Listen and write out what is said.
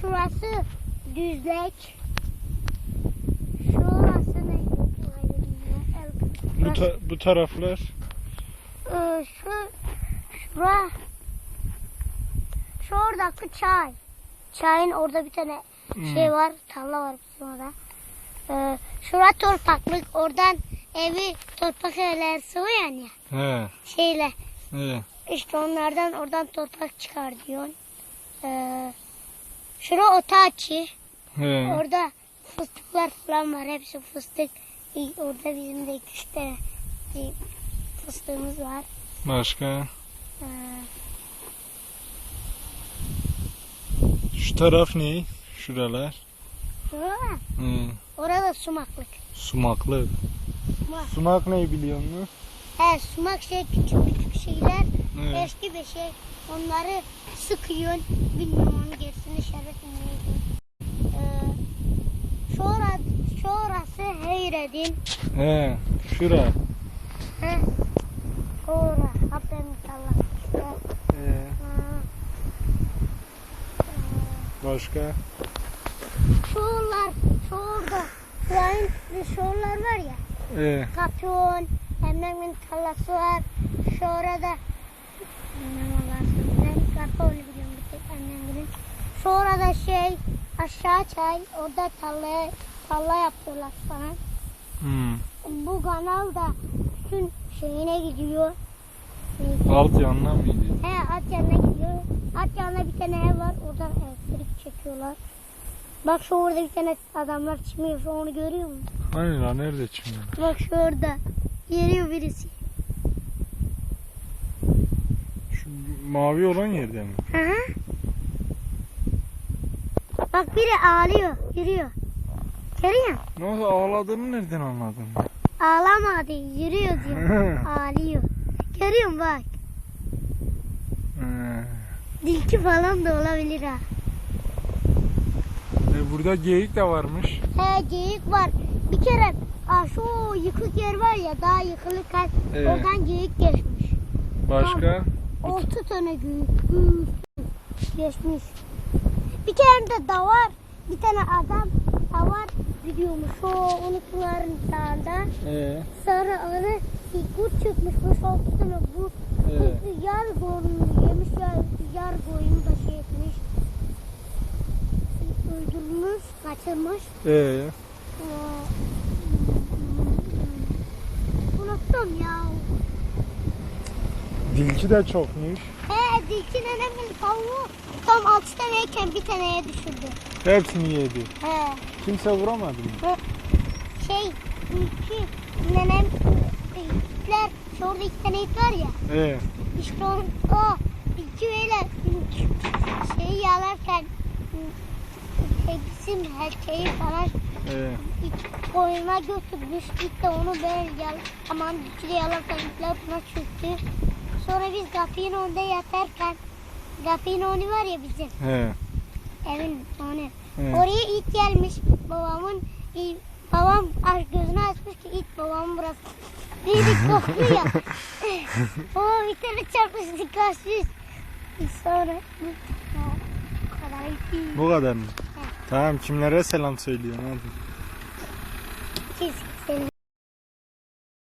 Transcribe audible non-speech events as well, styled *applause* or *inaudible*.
Şurası düzlek. Şurası ne? Bu, ta- bu taraflar. Ee, şu şura şu oradaki çay. Çayın orada bir tane Hmm. şey var, tarla var bizim orada. Ee, şura torpaklık. Oradan evi torpak evler sıvıyan ya. He. Şeyle. He. İşte onlardan oradan torpak çıkar diyorsun. Ee, şura otaçı. He. Orada fıstıklar falan var. Hepsi fıstık. Orada bizim de iki üç tane bir fıstığımız var. Başka. Ee, Şu taraf ne? Şuralar. şura var. He. Orada sumaklık. Sumaklı. Sumak. Sumak ne biliyor musun? He, sumak şey küçük küçük şeyler. Evet. Eski bir şey. Onları sıkıyorsun. Bilmiyorum onu gerisini şerbet mi neydi. Ee, şu, ora, şu orası Heyredin. He. Şura. He. Ora. Aferin. He. Ha. Başka. Şuralar, şurada, şuranın şuralar var ya, He. kapyon, emmemin tarlası var, şurada, bilmem Allah'ım, ben kapı biliyorum bir tek annemin. Şurada şey, aşağı çay, orada tarla, tarla yapıyorlar falan. Hmm. Bu kanal da bütün şeyine gidiyor. Neyse. Alt yanına mıydı? He at yanına gidiyor. At yanına bir tane ev var. Oradan elektrik çekiyorlar. Bak şu orada bir tane adamlar çimiyor. Şu onu görüyor musun? Lan nerede çıkıyor? Bak şu orada. Geliyor birisi. Şu mavi olan yerde mi? Hı hı. Bak biri ağlıyor. Yürüyor. Görüyor musun? Nasıl ağladığını nereden anladın? Ağlamadı. Yürüyor diyor. *laughs* ağlıyor. Görüyor musun bak. Dilki falan da olabilir ha. E, burada geyik de varmış. He geyik var. Bir kere aa, şu yıkık yer var ya daha yıkılık yer. Evet. Oradan geyik geçmiş. Başka? Altı tane geyik. Geçmiş. Bir kere de davar. Bir tane adam davar gidiyormuş o unutmaların dağında. Ee, Sonra onu kurt çıkmış. Beş altı tane bu. Kaçırmış. ee, Unuttum ya. dilki de çokmuş. He Dilkin önemli tavuğu tam altı taneyken bir taneye düşürdü. Hepsini yedi. He. Kimse vuramadı mı? Şey iki nenem itler şurada iki tane it var ya. Ee, İşte o, o iki öyle şeyi yalarken her şeyi falan it koyuna götürmüş. İt de onu böyle yal, aman dikili yalarken buna çöktü. Sonra biz kapının önünde yatarken kapının önü var ya bizim he, evin önü. he. Oraya it gelmiş. Babamın babam gözünü açmış ki it babamın burası. Dedik *laughs* kokluyor ya. *laughs* Babam bir tane çarpmış dikkatsiz. Sonra bu kadar it değil. Bu kadar mı? Tamam kimlere selam söylüyorsun hadi. Kes